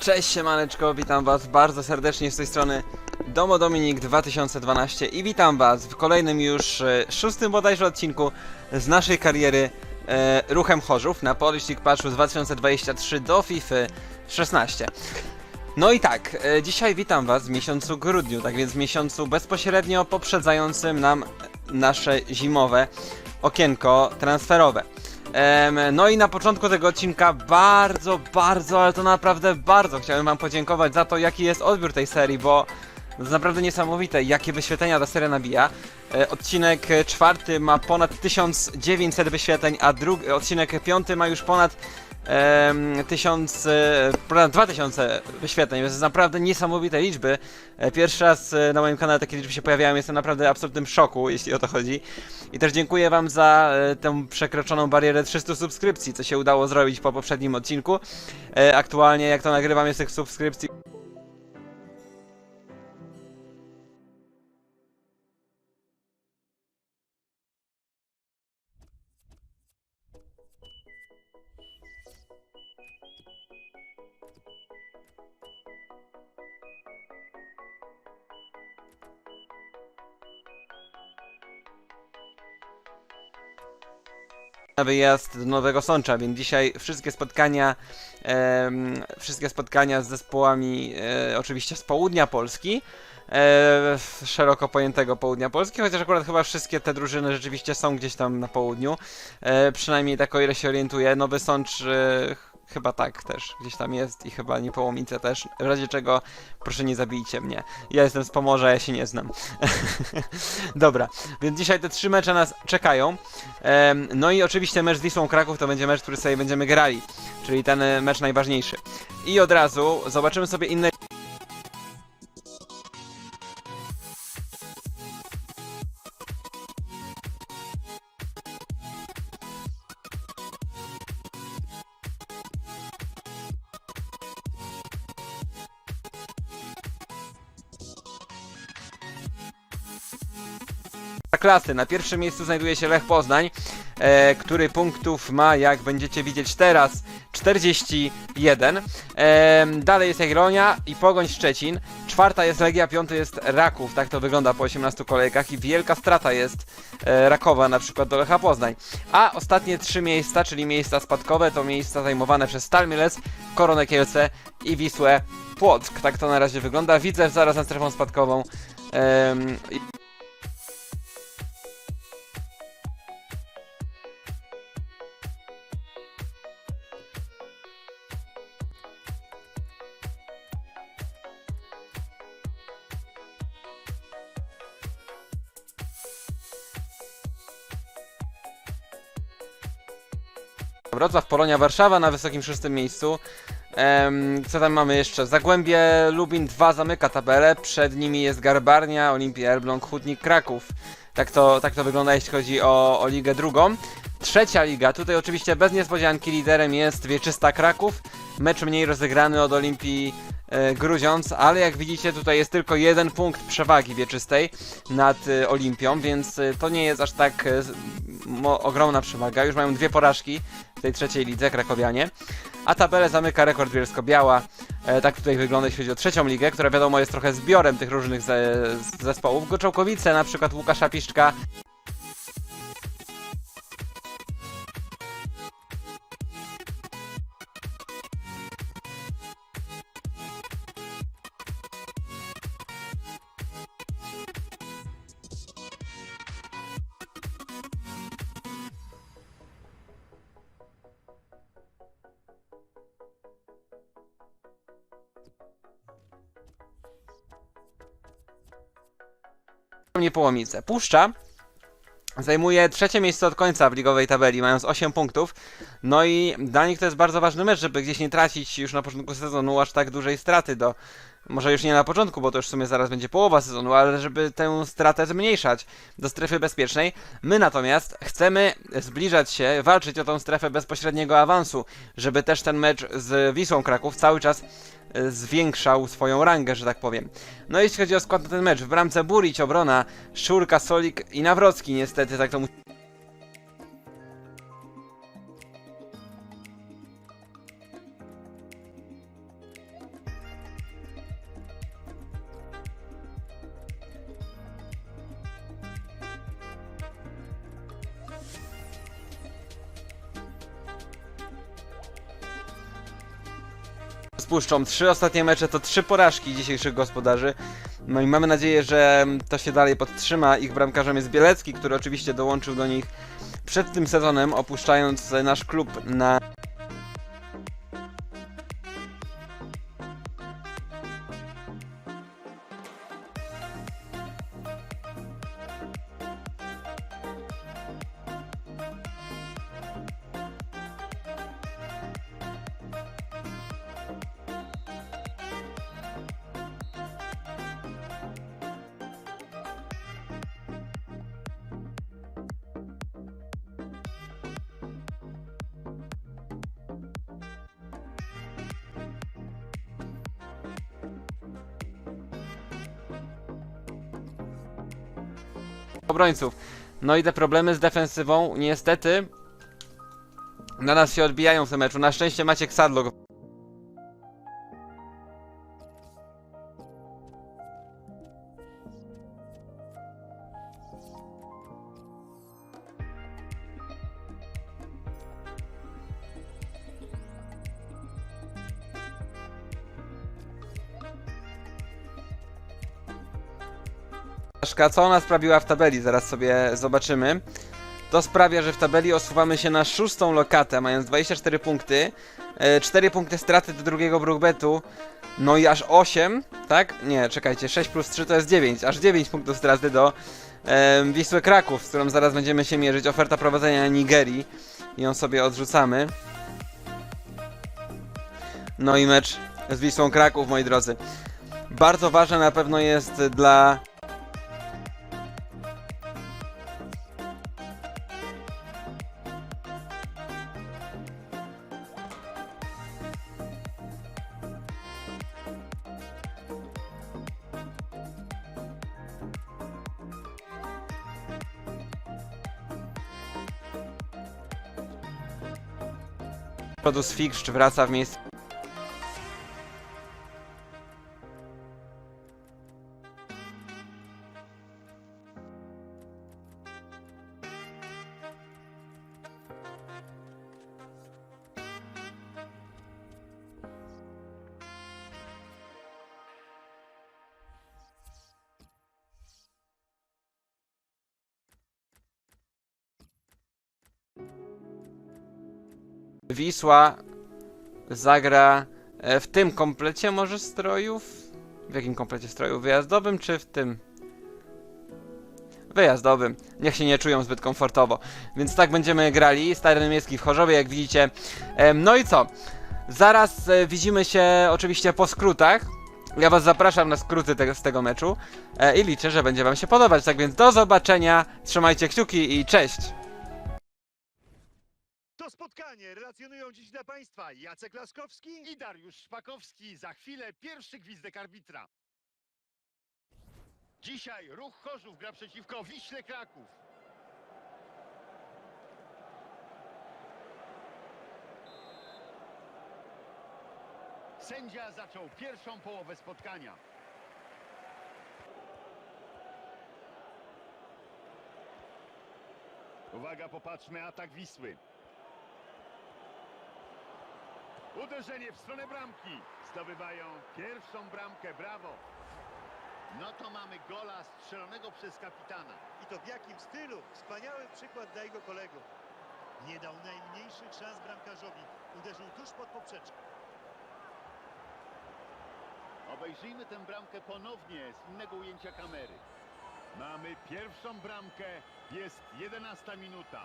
Cześć siemaneczko, witam was bardzo serdecznie z tej strony Domo Dominik 2012 i witam was w kolejnym już e, szóstym bodajże odcinku z naszej kariery e, Ruchem Chorzów na Polish League Patchu z 2023 do FIFA 16. No i tak, e, dzisiaj witam was w miesiącu grudniu, tak więc w miesiącu bezpośrednio poprzedzającym nam nasze zimowe okienko transferowe. No i na początku tego odcinka bardzo, bardzo, ale to naprawdę bardzo chciałem wam podziękować za to, jaki jest odbiór tej serii, bo to jest naprawdę niesamowite, jakie wyświetlenia ta seria nabija. E, odcinek czwarty ma ponad 1900 wyświetleń, a drugi, odcinek piąty ma już ponad em, 1000, e, ponad 2000 wyświetleń, więc naprawdę niesamowite liczby. E, Pierwszy raz e, na moim kanale takie liczby się pojawiają, jestem naprawdę w absolutnym szoku, jeśli o to chodzi. I też dziękuję wam za e, tę przekroczoną barierę 300 subskrypcji, co się udało zrobić po poprzednim odcinku. Aktualnie jak to nagrywam jest tych subskrypcji na wyjazd do Nowego Sącza, więc dzisiaj wszystkie spotkania, em, wszystkie spotkania z zespołami e, oczywiście z południa Polski, e, szeroko pojętego południa Polski, chociaż akurat chyba wszystkie te drużyny rzeczywiście są gdzieś tam na południu, e, przynajmniej tak o ile się orientuję, Nowy Sącz e, chyba tak też gdzieś tam jest i chyba Niepołomice też, w razie czego proszę nie zabijcie mnie, ja jestem z Pomorza, ja się nie znam. Dobra, więc dzisiaj te trzy mecze nas czekają. Em, no i oczywiście mecz z Wisłą Kraków to będzie mecz, który sobie będziemy grali, czyli ten e, mecz najważniejszy. I od razu zobaczymy sobie inne. Klasy. Na pierwszym miejscu znajduje się Lech Poznań, e, który punktów ma, jak będziecie widzieć teraz, 41. E, dalej jest Jagiellonia i Pogoń Szczecin. Czwarta jest Legia, piąty jest Raków. Tak to wygląda po 18 kolejkach i wielka strata jest e, Rakowa na przykład do Lecha Poznań. A ostatnie trzy miejsca, czyli miejsca spadkowe, to miejsca zajmowane przez Stal Mielec, Koronę Kielce i Wisłę Płock. Tak to na razie wygląda. Widzę zaraz na strefą spadkową. Em, Wrocław, Polonia, Warszawa na wysokim szóstym miejscu. Em, co tam mamy jeszcze? Zagłębie Lubin 2 zamyka tabelę. Przed nimi jest Garbarnia, Olimpia Elbląg, Hutnik Kraków. Tak to, tak to wygląda jeśli chodzi o, o ligę drugą. Trzecia liga, tutaj oczywiście bez niespodzianki liderem jest Wieczysta Kraków. Mecz mniej rozegrany od Olimpii e, Grudziądz, ale jak widzicie tutaj jest tylko jeden punkt przewagi Wieczystej nad e, Olimpią, więc e, to nie jest aż tak ogromna przewaga. Już mają dwie porażki w tej trzeciej lidze krakowianie. A tabelę zamyka rekord Bielsko-Biała. Tak tutaj wygląda jeśli chodzi o trzecią ligę, która wiadomo jest trochę zbiorem tych różnych zespołów. Goczałkowice, na przykład Łukasza Piszczka. Niepołomice. Puszcza zajmuje trzecie miejsce od końca w ligowej tabeli, mając 8 punktów. No i dla nich to jest bardzo ważny mecz, żeby gdzieś nie tracić już na początku sezonu aż tak dużej straty do. Może już nie na początku, bo to już w sumie zaraz będzie połowa sezonu, ale żeby tę stratę zmniejszać do strefy bezpiecznej. My natomiast chcemy zbliżać się, walczyć o tą strefę bezpośredniego awansu, żeby też ten mecz z Wisłą Kraków cały czas e, zwiększał swoją rangę, że tak powiem. No jeśli chodzi o skład na ten mecz, w bramce Burić, obrona, Szurka, Solik i Nawrocki niestety, tak to mu... Puszczą. Trzy ostatnie mecze to trzy porażki dzisiejszych gospodarzy. No i mamy nadzieję, że to się dalej podtrzyma. Ich bramkarzem jest Bielecki, który oczywiście dołączył do nich przed tym sezonem, opuszczając nasz klub na obrońców. No i te problemy z defensywą niestety na nas się odbijają w tym meczu. Na szczęście Maciek Sadlok Porażka. Co ona sprawiła w tabeli? Zaraz sobie zobaczymy. To sprawia, że w tabeli osuwamy się na szóstą lokatę, mając 24 punkty. 4 punkty straty do drugiego Brookbetu. No i aż 8, tak? Nie, czekajcie, 6 plus 3 to jest 9. Aż 9 punktów straty do Wisły Kraków, z którą zaraz będziemy się mierzyć. Oferta prowadzenia Nigerii. I ją sobie odrzucamy. No i mecz z Wisłą Kraków, moi drodzy. Bardzo ważne na pewno jest dla Produs Fixed wraca w miejsce. Wisła zagra e, w tym komplecie może strojów? W jakim komplecie strojów? Wyjazdowym czy w tym? Wyjazdowym. Niech się nie czują zbyt komfortowo. Więc tak będziemy grali. Stary niemiecki w Chorzowie, jak widzicie. Em, No i co? Zaraz e, widzimy się oczywiście po skrótach. Ja was zapraszam na skróty z tego meczu e, i liczę, że będzie wam się podobać. Tak więc do zobaczenia. Trzymajcie kciuki i cześć! Spotkanie relacjonują dziś dla Państwa Jacek Laskowski i Dariusz Szpakowski. Za chwilę pierwszy gwizdek arbitra. Dzisiaj ruch Chorzów gra przeciwko Wiśle Kraków. Sędzia zaczął pierwszą połowę spotkania. Uwaga, popatrzmy, atak Wisły. Uderzenie w stronę bramki. Zdobywają pierwszą bramkę. Brawo. No to mamy gola strzelonego przez kapitana. i to w jakim stylu. Wspaniały przykład dla jego kolegów. Nie dał najmniejszych szans bramkarzowi. Uderzył tuż pod poprzeczkę. Obejrzyjmy tę bramkę ponownie z innego ujęcia kamery. Mamy pierwszą bramkę. Jest 11 minuta.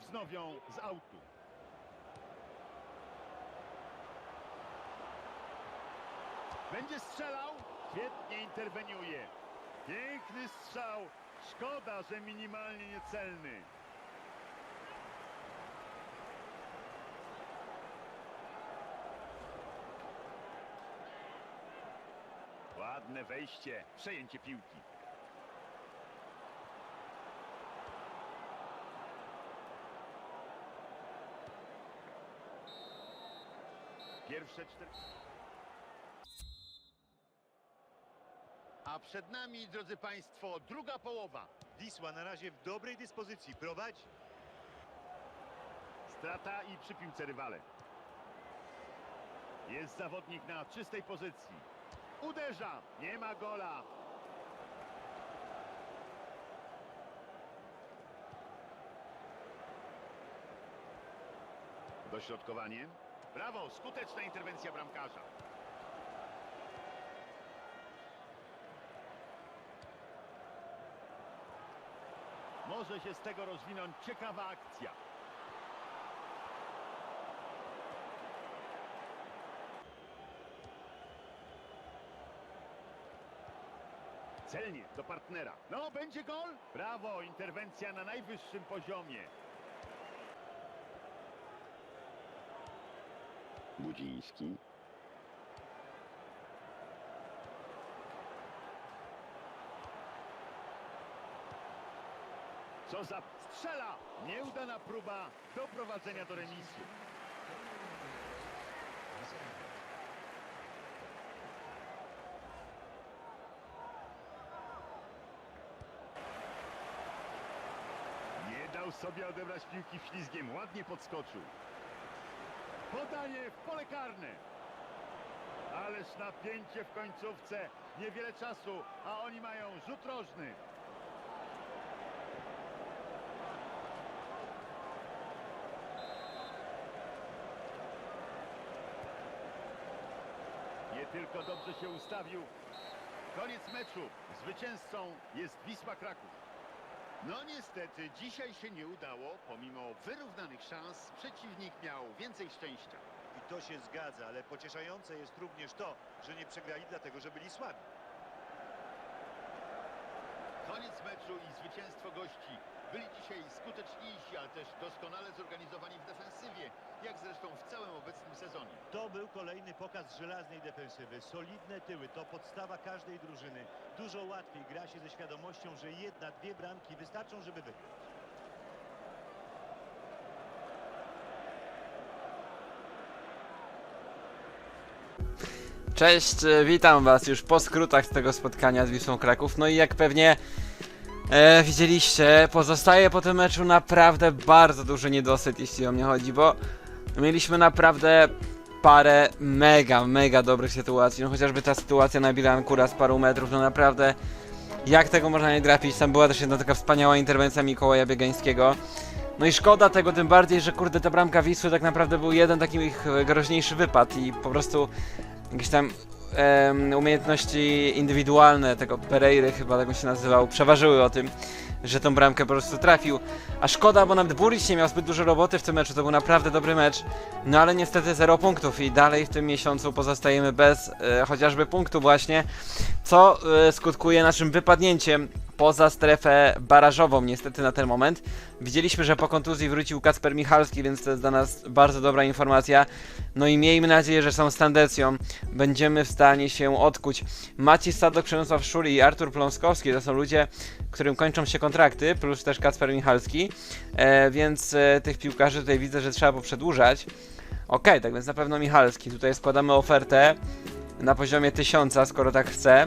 Wznowią z autu. Będzie strzelał. Świetnie interweniuje. Piękny strzał. Szkoda, że minimalnie niecelny. Ładne wejście, przejęcie piłki. Pierwsze cztery... A przed nami, drodzy Państwo, druga połowa. Wisła na razie w dobrej dyspozycji. Prowadzi. Strata i przy piłce rywale. Jest zawodnik na czystej pozycji. Uderza. Nie ma gola. Dośrodkowanie. Brawo, skuteczna interwencja bramkarza. Może się z tego rozwinąć ciekawa akcja. Celnie do partnera. No, będzie gol? Brawo, interwencja na najwyższym poziomie. Budziński. Co za strzela! Nieudana próba doprowadzenia do remisu. Nie dał sobie odebrać piłki ślizgiem. Ładnie podskoczył. Podanie w pole karne. Ależ napięcie w końcówce. Niewiele czasu, a oni mają rzut rożny. Tylko dobrze się ustawił. Koniec meczu. Zwycięzcą jest Wisła Kraków. No niestety, dzisiaj się nie udało. Pomimo wyrównanych szans, przeciwnik miał więcej szczęścia. I to się zgadza, ale pocieszające jest również to, że nie przegrali dlatego, że byli słabi. Koniec meczu i zwycięstwo gości. Byli dzisiaj skuteczniejsi, ale też doskonale zorganizowani w defensywie, jak zresztą w całym obecnym sezonie. To był kolejny pokaz żelaznej defensywy. Solidne tyły to podstawa każdej drużyny. Dużo łatwiej gra się ze świadomością, że jedna, dwie bramki wystarczą, żeby wygrać. Cześć, witam was już po skrótach z tego spotkania z Wisłą Kraków. No i jak pewnie e, widzieliście, pozostaje po tym meczu naprawdę bardzo duży niedosyt, jeśli o mnie chodzi, bo mieliśmy naprawdę parę mega, mega dobrych sytuacji. No chociażby ta sytuacja na Bilankura z paru metrów, no naprawdę jak tego można nie trafić. Tam była też jedna taka wspaniała interwencja Mikołaja Biegańskiego. No i szkoda tego, tym bardziej, że kurde ta bramka Wisły tak naprawdę był jeden taki ich groźniejszy wypad i po prostu jakieś tam umiejętności indywidualne tego Pereiry chyba tak on się nazywał, przeważyły o tym, że tą bramkę po prostu trafił. A szkoda, bo nawet Buric nie miał zbyt dużo roboty w tym meczu, to był naprawdę dobry mecz. No ale niestety zero punktów i dalej w tym miesiącu pozostajemy bez e, chociażby punktu właśnie, co e, skutkuje naszym wypadnięciem poza strefę barażową niestety na ten moment. Widzieliśmy, że po kontuzji wrócił Kacper Michalski, więc to jest dla nas bardzo dobra informacja. No i miejmy nadzieję, że są z Tandecją będziemy w stanie się odkuć. Maciej Sadok, Przemysław Szuli i Artur Pląskowski to są ludzie, którym kończą się kontrakty, plus też Kacper Michalski, e, więc e, tych piłkarzy tutaj widzę, że trzeba poprzedłużać. Okej, tak więc na pewno Michalski. Tutaj składamy ofertę na poziomie 1000, skoro tak chce.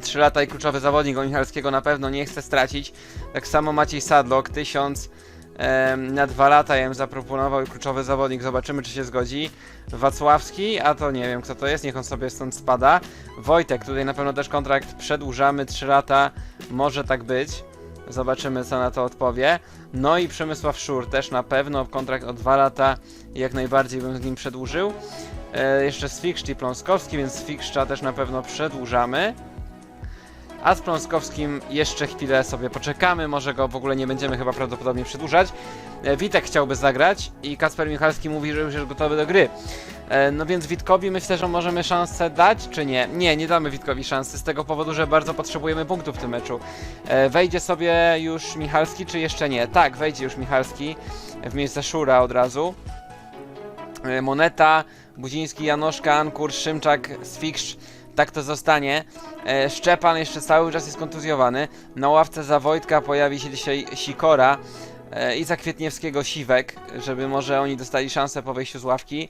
3 lata i kluczowy zawodnik o Michalskiego na pewno nie chce stracić. Tak samo Maciej Sadlok, 1000 em, na 2 lata ja bym zaproponował i kluczowy zawodnik, zobaczymy czy się zgodzi. Wacławski, a to nie wiem kto to jest, niech on sobie stąd spada. Wojtek, tutaj na pewno też kontrakt przedłużamy, 3 lata, może tak być. Zobaczymy co na to odpowie. No i Przemysław Szur też na pewno kontrakt o 2 lata, jak najbardziej bym z nim przedłużył. E, jeszcze Sfiksz i Pląskowski, więc Sfikszcza też na pewno przedłużamy. A z Pląskowskim jeszcze chwilę sobie poczekamy, może go w ogóle nie będziemy chyba prawdopodobnie przedłużać. E, Witek chciałby zagrać i Kacper Michalski mówi, że już jest gotowy do gry. E, No więc Witkowi myślę, że możemy szansę dać, czy nie? Nie, nie damy Witkowi szansy z tego powodu, że bardzo potrzebujemy punktów w tym meczu. E, Wejdzie sobie już Michalski, czy jeszcze nie? Tak, wejdzie już Michalski w miejsce Szura od razu. Moneta, Budziński, Janoszka, Ankur, Szymczak, Sfiksz, tak to zostanie. E, Szczepan jeszcze cały czas jest kontuzjowany. Na ławce za Wojtka pojawi się dzisiaj Sikora e, i za Kwietniewskiego Siwek, żeby może oni dostali szansę po wejściu z ławki.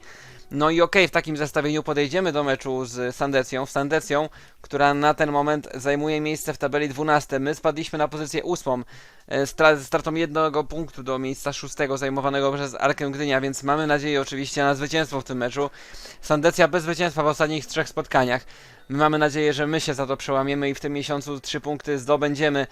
No i okej, w takim zestawieniu podejdziemy do meczu z Sandecją. Sandecją, która na ten moment zajmuje miejsce w tabeli 12. My spadliśmy na pozycję 8 e, stra- stratą jednego punktu do miejsca szóstego zajmowanego przez Arkę Gdynia, więc mamy nadzieję oczywiście na zwycięstwo w tym meczu. Sandecja bez zwycięstwa w ostatnich trzech spotkaniach. My mamy nadzieję, że my się za to przełamiemy i w tym miesiącu trzy punkty zdobędziemy.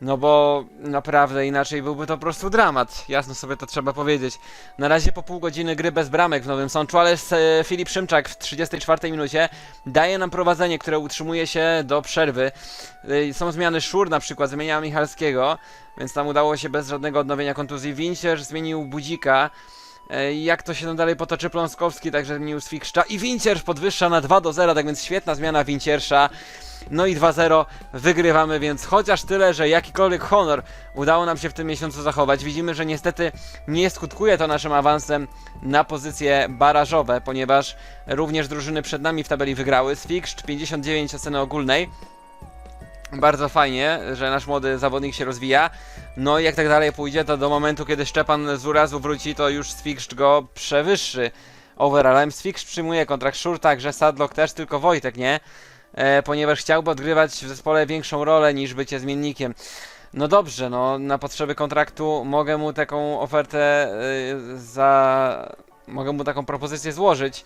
No bo naprawdę inaczej byłby to po prostu dramat. Jasno sobie to trzeba powiedzieć. Na razie po pół godziny gry bez bramek w Nowym Sączu, ale e, Filip Szymczak w 34 minucie daje nam prowadzenie, które utrzymuje się do przerwy. Y, Są zmiany Szur na przykład, zmienia Michalskiego, więc tam udało się bez żadnego odnowienia kontuzji. Wincierz zmienił Budzika. E, Jak to się dalej potoczy Pląskowski, także Swikszcza i Wincierz podwyższa na 2 do 0, tak więc świetna zmiana Winciersza. No i 2-0 wygrywamy, więc chociaż tyle, że jakikolwiek honor udało nam się w tym miesiącu zachować. Widzimy, że niestety nie skutkuje to naszym awansem na pozycje barażowe, ponieważ również drużyny przed nami w tabeli wygrały. Swikszcz 59 oceny ogólnej. Bardzo fajnie, że nasz młody zawodnik się rozwija. No i jak tak dalej pójdzie, to do momentu, kiedy Szczepan z urazu wróci, to już Swikszcz go przewyższy overallem. Swikszcz przyjmuje kontrakt Szur, także Sadlock też, tylko Wojtek nie e, ponieważ chciałby odgrywać w zespole większą rolę niż bycie zmiennikiem. No dobrze, no na potrzeby kontraktu mogę mu taką ofertę y, za... mogę mu taką propozycję złożyć,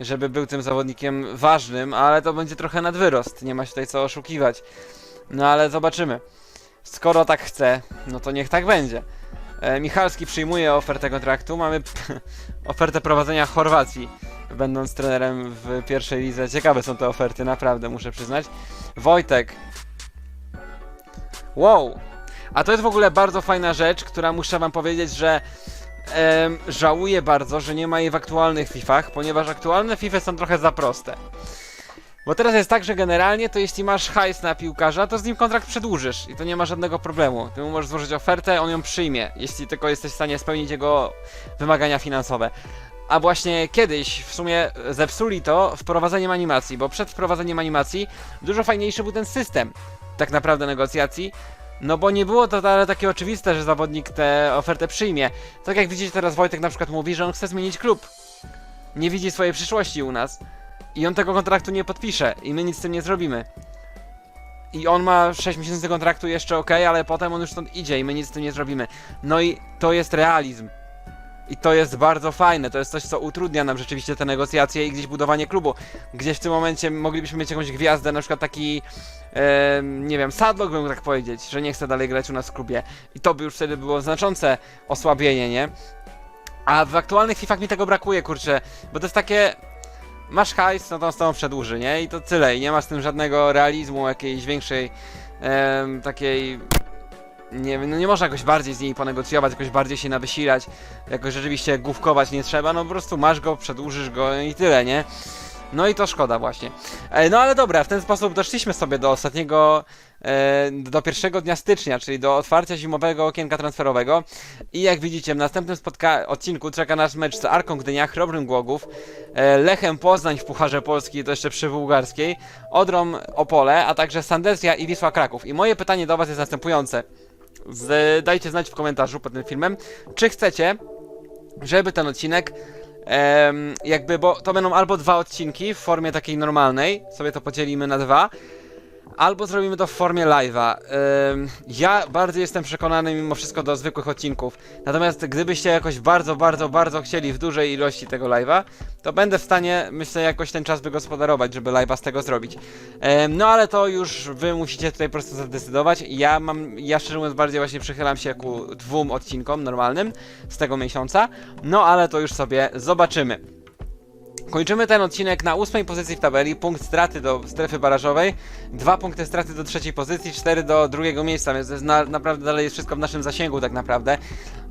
żeby był tym zawodnikiem ważnym, ale to będzie trochę nadwyrost, nie ma się tutaj co oszukiwać. No ale zobaczymy. Skoro tak chce, no to niech tak będzie. E, Michalski przyjmuje ofertę kontraktu, mamy ofertę prowadzenia Chorwacji będąc trenerem w pierwszej lidze. Ciekawe są te oferty, naprawdę muszę przyznać. Wojtek. Wow. A to jest w ogóle bardzo fajna rzecz, która muszę wam powiedzieć, że em, żałuję bardzo, że nie ma jej w aktualnych FIFach, ponieważ aktualne FIFA są trochę za proste. Bo teraz jest tak, że generalnie to jeśli masz hajs na piłkarza, to z nim kontrakt przedłużysz i to nie ma żadnego problemu. Ty mu możesz złożyć ofertę, on ją przyjmie, jeśli tylko jesteś w stanie spełnić jego wymagania finansowe. A właśnie kiedyś w sumie zepsuli to wprowadzeniem animacji, bo przed wprowadzeniem animacji dużo fajniejszy był ten system tak naprawdę negocjacji, no bo nie było to wcale takie oczywiste, że zawodnik tę ofertę przyjmie. Tak jak widzicie teraz Wojtek na przykład mówi, że on chce zmienić klub. Nie widzi swojej przyszłości u nas i on tego kontraktu nie podpisze i my nic z tym nie zrobimy. I on ma 6 miesięcy kontraktu jeszcze ok, ale potem on już stąd idzie i my nic z tym nie zrobimy. No i to jest realizm. I to jest bardzo fajne, to jest coś, co utrudnia nam rzeczywiście te negocjacje i gdzieś budowanie klubu. Gdzieś w tym momencie moglibyśmy mieć jakąś gwiazdę, na przykład taki, e, nie wiem, Sadlock bym tak powiedzieć, że nie chce dalej grać u nas w klubie. I to by już wtedy było znaczące osłabienie, nie? A w aktualnych FIFach mi tego brakuje, kurczę, bo to jest takie... Masz hajs, no to on z tobą przedłuży, nie? I to tyle, i nie ma z tym żadnego realizmu, jakiejś większej, em, takiej nie no nie można jakoś bardziej z niej ponegocjować, jakoś bardziej się nawysilać, jakoś rzeczywiście główkować nie trzeba, no po prostu masz go, przedłużysz go i tyle, nie? No i to szkoda właśnie. E, no ale dobra, w ten sposób doszliśmy sobie do ostatniego, e, do pierwszego dnia stycznia, czyli do otwarcia zimowego okienka transferowego. I jak widzicie, w następnym spotka- odcinku czeka nas mecz z Arką Gdynia, Chrobrym Głogów, e, Lechem Poznań w Pucharze Polski, to jeszcze przy bułgarskiej, Odrom Opole, a także Sandecja i Wisła Kraków. I moje pytanie do Was jest następujące. Z, dajcie znać w komentarzu pod tym filmem, czy chcecie, żeby ten odcinek em, jakby, bo to będą albo dwa odcinki w formie takiej normalnej, sobie to podzielimy na dwa, albo zrobimy to w formie live'a. Em, ja bardzo jestem przekonany mimo wszystko do zwykłych odcinków, natomiast gdybyście jakoś bardzo, bardzo, bardzo chcieli w dużej ilości tego live'a, to będę w stanie, myślę, jakoś ten czas wygospodarować, żeby live'a z tego zrobić. Em, no ale to już wy musicie tutaj po prostu zadecydować. Ja mam, ja szczerze mówiąc bardziej właśnie przychylam się ku dwóm odcinkom normalnym z tego miesiąca. No ale to już sobie zobaczymy. Kończymy ten odcinek na ósmej pozycji w tabeli, punkt straty do strefy barażowej, dwa punkty straty do trzeciej pozycji, cztery do drugiego miejsca, więc na, naprawdę dalej jest wszystko w naszym zasięgu tak naprawdę.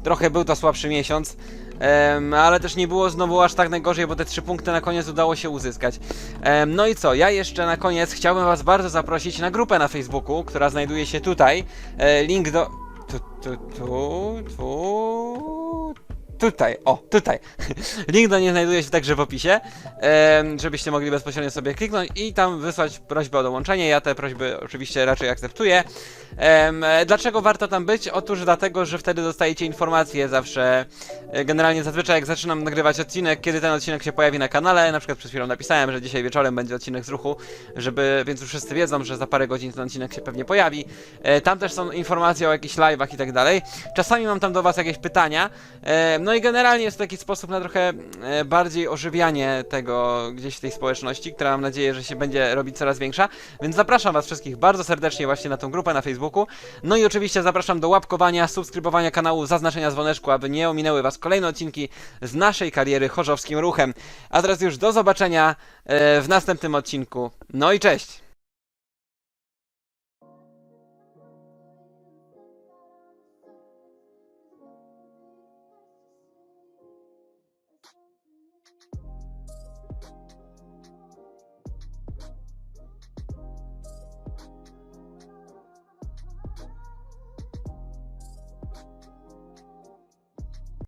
Trochę był to słabszy miesiąc, em, ale też nie było znowu aż tak najgorzej, bo te trzy punkty na koniec udało się uzyskać. Em, no i co, ja jeszcze na koniec chciałbym was bardzo zaprosić na grupę na Facebooku, która znajduje się tutaj. E, link do... Tu, tu, tu, tu, tutaj, o, tutaj. Link do niej znajduje się także w opisie, żebyście mogli bezpośrednio sobie kliknąć i tam wysłać prośbę o dołączenie. Ja te prośby oczywiście raczej akceptuję. Dlaczego warto tam być? Otóż dlatego, że wtedy dostajecie informacje zawsze, e, generalnie zazwyczaj jak zaczynam nagrywać odcinek, kiedy ten odcinek się pojawi na kanale, na przykład przed chwilą napisałem, że dzisiaj wieczorem będzie odcinek z ruchu, żeby, więc już wszyscy wiedzą, że za parę godzin ten odcinek się pewnie pojawi. E, tam też są informacje o jakichś live'ach i tak dalej. Czasami mam tam do was jakieś pytania, e, no i generalnie jest to taki sposób na trochę e, bardziej ożywianie tego gdzieś tej społeczności, która mam nadzieję, że się będzie robić coraz większa, więc zapraszam was wszystkich bardzo serdecznie właśnie na tą grupę na Facebooku. No i oczywiście zapraszam do łapkowania, subskrybowania kanału, zaznaczenia dzwoneczku, aby nie ominęły was kolejne odcinki z naszej kariery chorzowskim ruchem. A teraz już do zobaczenia e, w następnym odcinku. No i cześć!